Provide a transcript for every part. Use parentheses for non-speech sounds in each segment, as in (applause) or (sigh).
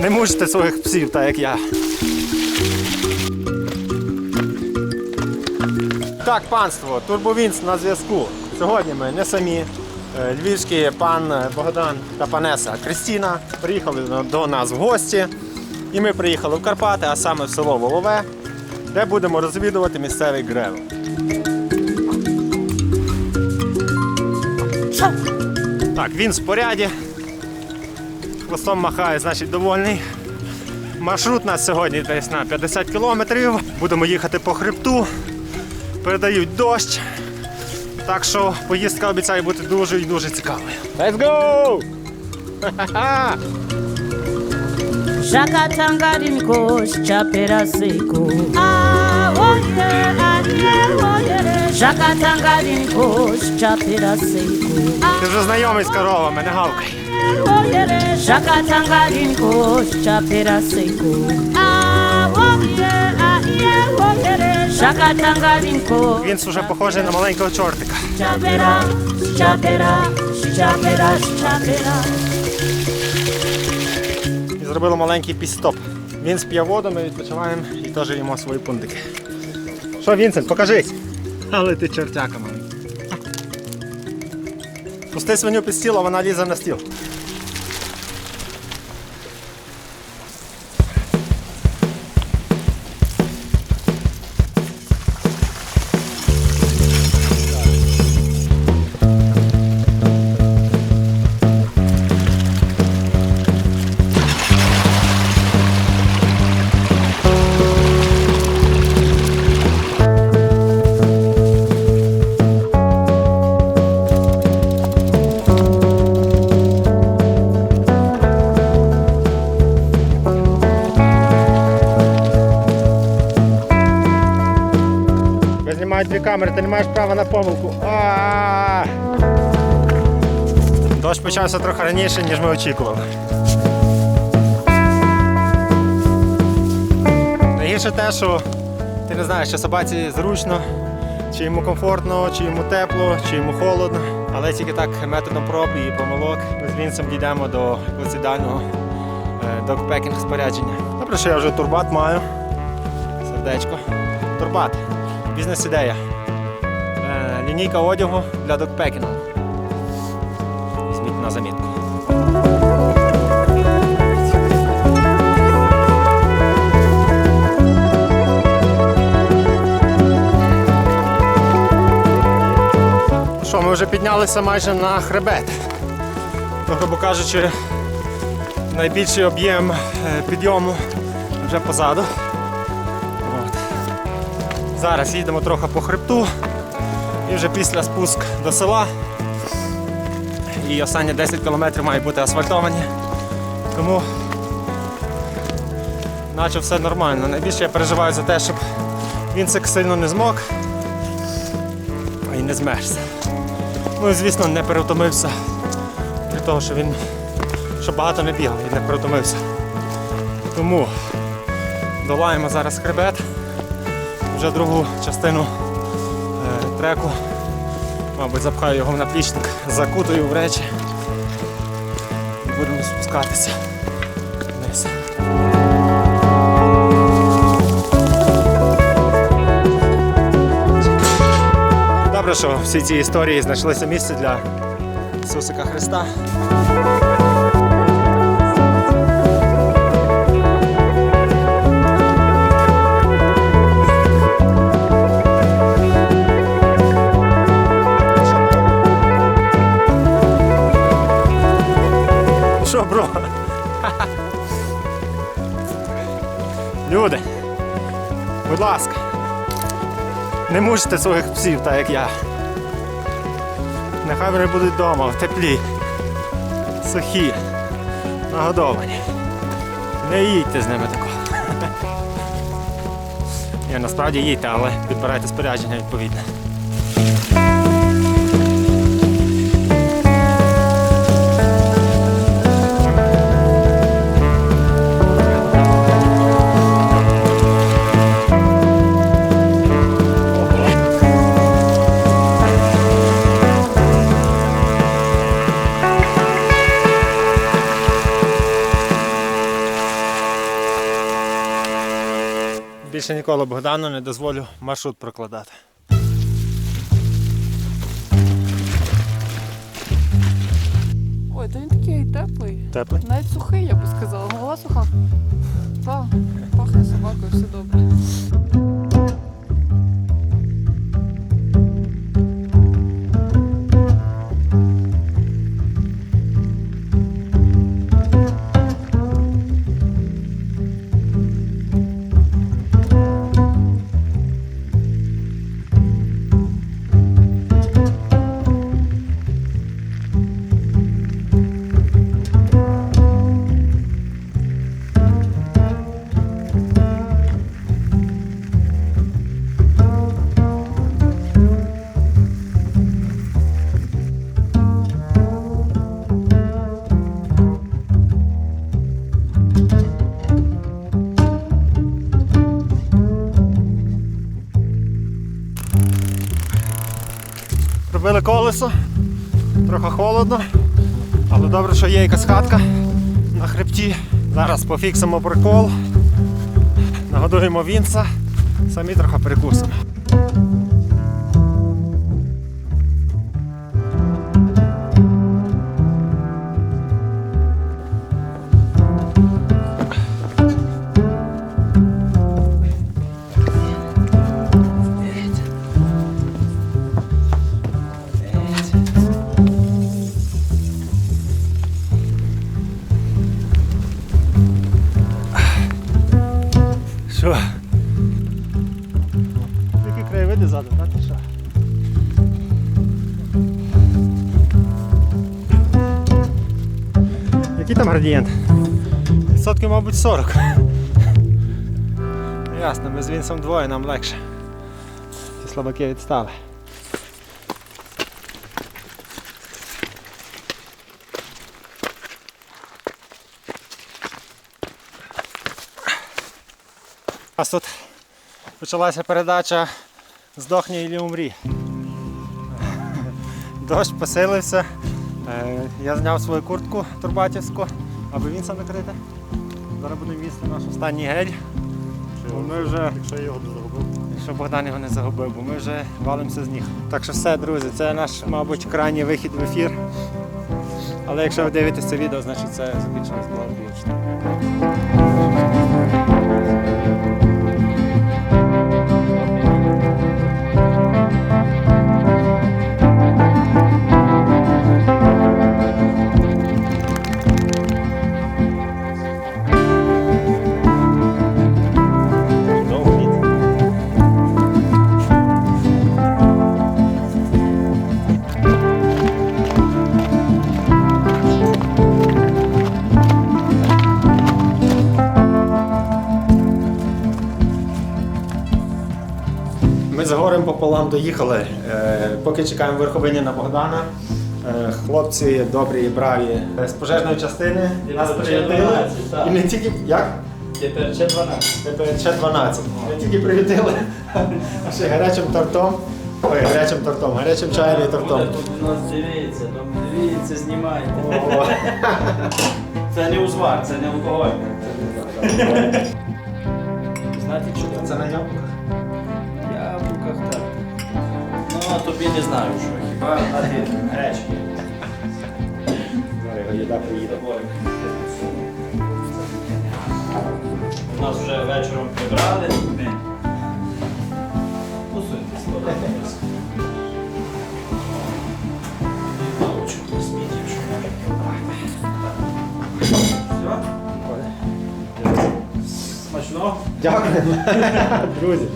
Не мучте своїх псів, так як я. Так, панство, Турбовінс на зв'язку. Сьогодні ми не самі. Е, Львівський пан Богдан та панеса Кристіна приїхали до- нас в гості. І ми приїхали в Карпати, а саме в село Волове, де будемо розвідувати місцевий гревел. Так, він в споряді. Хвостом махає, значить довольний. Маршрут у нас сьогодні десь на 50 кілометрів. Будемо їхати по хребту. Передають дощ. Так що поїздка обіцяє бути дуже і дуже цікавою. Let's go! Yeah. Shakatangarimko chapera seko. Ти вже знайомий з коровами, не гавкай. Yeah. Shakatangarimko chapera yeah. Shakatangarimko Він вже похожий на маленького чортика. chapera, chapera, chapera, chapera. І зробили маленький пістоп. Він сп'є воду, ми відпочиваємо і теж їмо свої пундики. Що, Вінсент, покажись. Але ти чортяка малий. Пусти свиню під стіл, а вона лізе на стіл. Дві камери, ти не маєш права на помилку. Дощ почався трохи раніше, ніж ми очікували. Найгірше те, що ти не знаєш, чи собаці зручно, чи йому комфортно, чи йому тепло, чи йому холодно. Але тільки так методом проб і помилок ми з Вінсом дійдемо до якогось ідеального е, докпекінг спорядження. Добре, що я вже турбат маю. Сердечко. Турбат. Бізнес-ідея. Е, лінійка одягу для докпекінгу. Візьміть на замітку. Що, ми вже піднялися майже на хребет. Ну, грубо кажучи, найбільший об'єм е, підйому вже позаду. Зараз їдемо трохи по хребту і вже після спуск до села. І останні 10 кілометрів мають бути асфальтовані. Тому наче все нормально. Найбільше я переживаю за те, щоб він так сильно не змок і не змерз. Ну і звісно не перевтомився від того, що він що багато не бігав і не перевтомився. Тому долаємо зараз хребет вже другу частину е, треку. Мабуть, запхаю його в наплічник, закутаю в речі і будемо спускатися вниз. Добре, що в всій цій історії знайшлося місце для Ісусика Христа. Будь ласка, не мучте своїх псів, так як я. Нехай вони будуть вдома, в теплі, сухі, нагодовані. Не їдьте з ними такого. (laughs) Насправді їдьте, але підбирайте спорядження відповідне. Більше ніколи Богдану не дозволю маршрут прокладати. Ой, то він такий теплий. Теплий? Навіть сухий, я би сказала. Голова суха. Так, пахне собакою, все добре. Пробили колесо, трохи холодно, але добре, що є якась хатка на хребті. Зараз пофіксимо прикол, нагодуємо вінца, самі трохи перекусимо. Який там градієнт? Відсотків, мабуть, 40. Ясно, ми з Вінсом двоє, нам легше. Ці слабаки відстали. У тут почалася передача Здохні і умрі. Дощ посилився. Е, Я зняв свою куртку турбатівську, аби він сам накрити. Зараз будемо їсти наш останній гель. Бо Ми вже, якщо я його не загубив. Якщо Богдан його не загубив, бо ми вже валимося з ніг. Так що все, друзі, це наш, мабуть, крайній вихід в ефір. Але якщо ви дивитесь це відео, значить це закінчилось благополучно. Пополам доїхали. Е, Поки чекаємо верховині на Богдана. Е, Хлопці добрі і браві з пожежної частини нас приютили. І не тільки як? Тепер ще 12. Тепер ще 12. Не тільки приютили, а (laughs) ще гарячим тортом. Ой, гарячим тортом, гарячим чаєм і тортом. Тут у нас дивіться, ну дивіться, знімайте. (laughs) Це не узвар, це не алкоголь. (laughs) Знаєте, що Це на яблуках? Ну, а тобі не знаю, що хіба, а ти гречки. Зараз його їда приїде. У нас вже вечором прибрали. Посуньтесь, подивимось. Посміть. Смачно? Дякую, (laughs) друзі.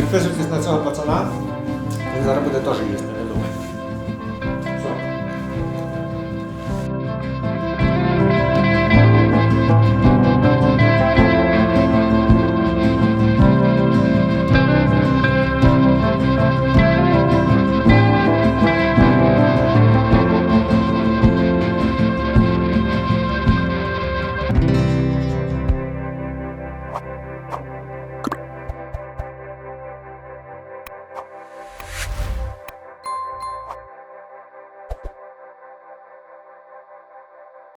Підписуйтесь на цього пацана. Він зараз буде теж їсти.